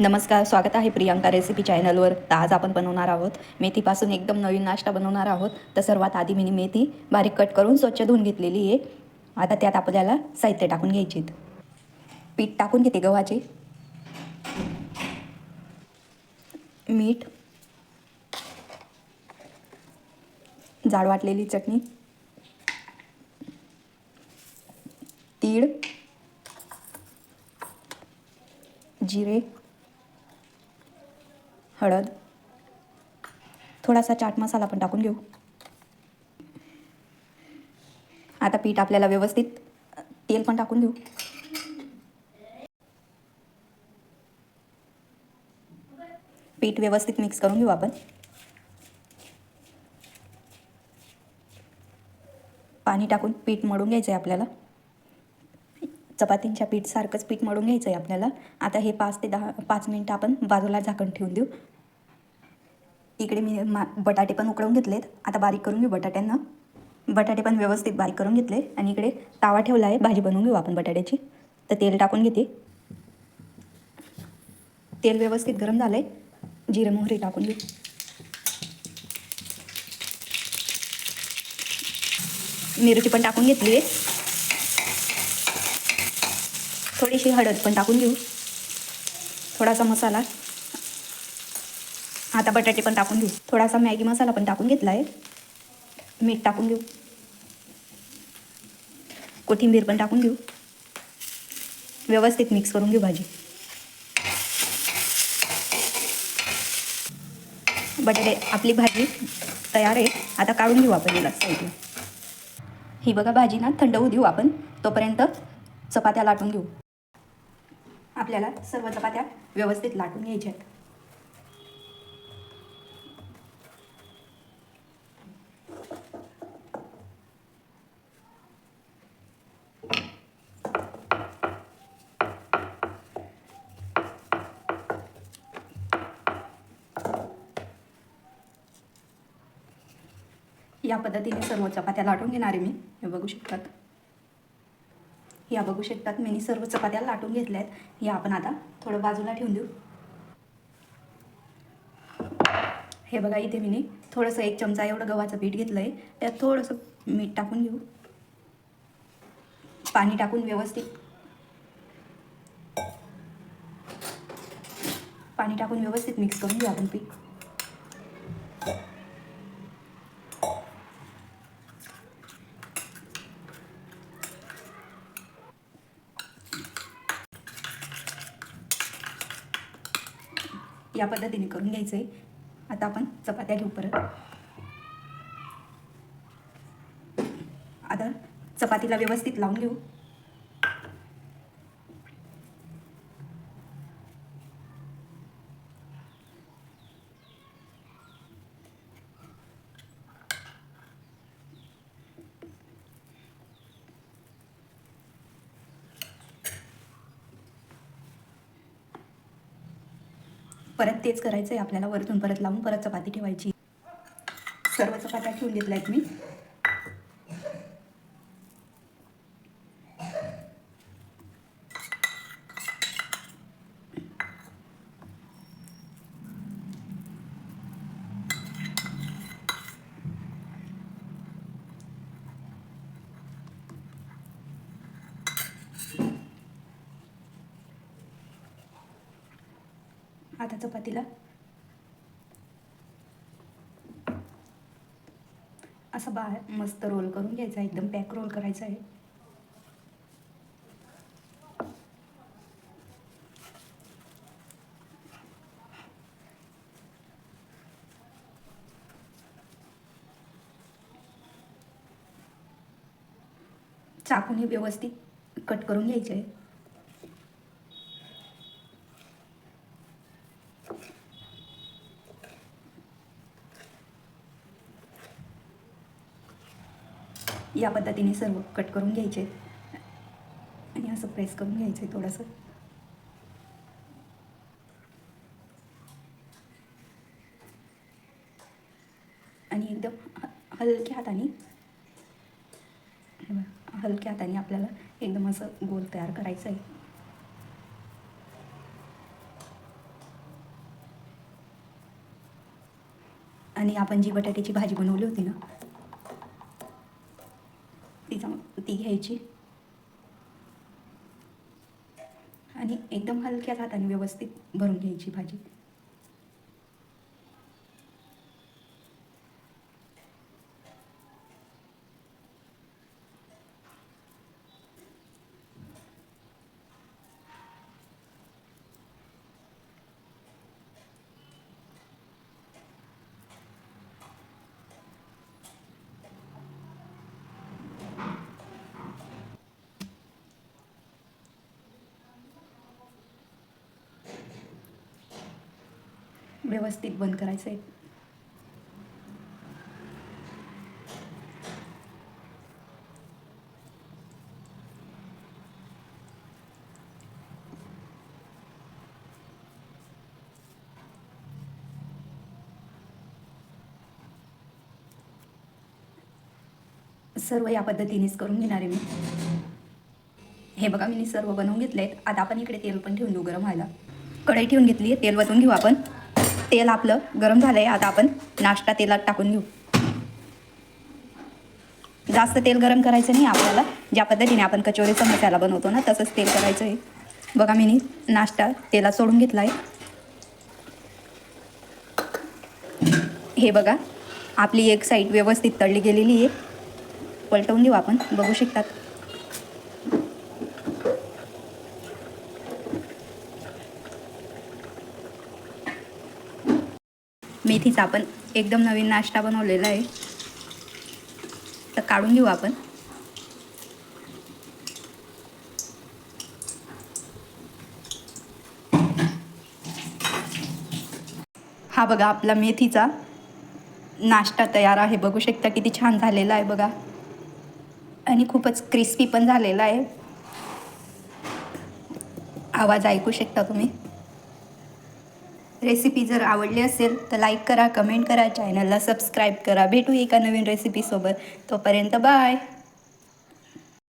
नमस्कार स्वागत आहे प्रियांका रेसिपी चॅनलवर. तर आज आपण बनवणार आहोत मेथीपासून एकदम नवीन नाश्ता बनवणार आहोत. तर सर्वात आधी मी मेथी बारीक कट करून स्वच्छ धुवून घेतलेली आहे. आता त्यात आपल्याला साहित्य टाकून घ्यायची पीठ टाकून घेते गव्हाचे. मीठ. जाड वाटलेली चटणी. तीळ. जिरे. हळद. थोडासा चाट मसाला पण टाकून घेऊ. आता पीठ आपल्याला व्यवस्थित तेल पण टाकून घेऊ. पीठ व्यवस्थित मिक्स करून घेऊ आपण. पाणी टाकून पीठ मळून घ्यायचं आहे आपल्याला. चपातींच्या पीठसारखंच पीठ मळून घ्यायचं आहे आपल्याला. आता हे पाच ते दहा पाच मिनटं आपण बाजूला झाकण ठेवून देऊ. इकडे मी मा बटाटे पण उकळून घेतलेत. आता बारीक करून घेऊ बटाट्यांना. बटाटे पण व्यवस्थित बारीक करून घेतले. आणि इकडे तावा ठेवला आहे. भाजी बनवून घेऊ आपण बटाट्याची. तर तेल टाकून घेते. तेल व्यवस्थित गरम झालं आहे जिरे मोहरी टाकून घेऊ. मिरची पण टाकून घेतली आहे थोडीशी हळद पण टाकून घेऊ. थोडासा मसाला. आता बटाटे पण टाकून घेऊ. थोडासा मॅगी मसाला पण टाकून घेतला आहे मीठ टाकून घेऊ. कोथिंबीर पण टाकून घेऊ. व्यवस्थित मिक्स करून घेऊ भाजी. बटाटे आपली भाजी तयार आहे. आता काढून घेऊ आपण याला साईडला ही बघा भाजी ना थंड होऊ देऊ आपण. तोपर्यंत चपात्या लाटून घेऊ. आपल्याला सर्व चपात्या व्यवस्थित लाटून घ्यायच्या आहेत. या पद्धतीने सर्व चपात्या लाटून घेणार आहे मी. हे बघू शकतात. या बघू शकतात. मी सर्व चपात्या लाटून घेतल्या आहेत या आपण आता थोडं बाजूला ठेवून देऊ. हे बघा इथे मी थोडंसं एक चमचा एवढं गव्हाचं पीठ घेतलं आहे त्यात थोडंसं मीठ टाकून घेऊ. पाणी टाकून व्यवस्थित. पाणी टाकून व्यवस्थित मिक्स करून घेऊ आपण पीठ. या पद्धतीने करून घ्यायचं आहे आता आपण चपात्या घेऊ परत. आता चपातीला व्यवस्थित लावून घेऊ. परत तेच करायचं आहे आपल्याला वरतून परत लावून परत चपाती ठेवायची. सर्व चपात्या ठेवून घेतल्या आहेत मी. आता चपातीला. असं बा मस्त रोल करून घ्यायचा एकदम पॅक रोल करायचा आहे. चाकूने व्यवस्थित कट करून घ्यायचे. आहे या पद्धतीने सर्व कट करून घ्यायचे. आणि असं प्रेस करून घ्यायचं आहे थोडंसं. आणि एकदम हलक्या हाताने हलक्या हाताने आपल्याला एकदम असं गोल तयार करायचं आहे आणि आपण जी बटाट्याची भाजी बनवली होती ना ती घ्यायची. आणि एकदम हलक्या हाताने व्यवस्थित भरून घ्यायची भाजी. व्यवस्थित बंद करायचं आहे सर्व या पद्धतीनेच करून घेणार आहे मी. हे बघा मी सर्व बनवून घेतले आहेत आता आपण इकडे तेल पण ठेवून देऊ गरम व्हायला. कढई ठेवून घेतली आहे तेल वतून घेऊ आपण. तेल आपलं गरम झालं आहे आता आपण नाश्ता तेलात टाकून घेऊ. जास्त तेल गरम करायचं नाही आपल्याला ज्या पद्धतीने आपण कचोरीचा मसाला बनवतो ना तसंच तेल करायचं आहे बघा मी नाश्ता तेलात सोडून घेतला आहे हे बघा आपली एक साईड व्यवस्थित तळली गेलेली आहे. पलटवून देऊ आपण बघू शकतात. मेथीचा आपण एकदम नवीन नाश्ता बनवलेला आहे. तर काढून घेऊ आपण. हा बघा आपला मेथीचा नाश्ता तयार आहे. बघू शकता किती छान झालेला आहे बघा. आणि खूपच क्रिस्पी पण झालेला आहे. आवाज ऐकू शकता तुम्ही? रेसिपी जर आवडली असेल तर लाईक करा कमेंट करा चॅनलला सबस्क्राईब करा. भेटू एका नवीन रेसिपीसोबत. तोपर्यंत बाय.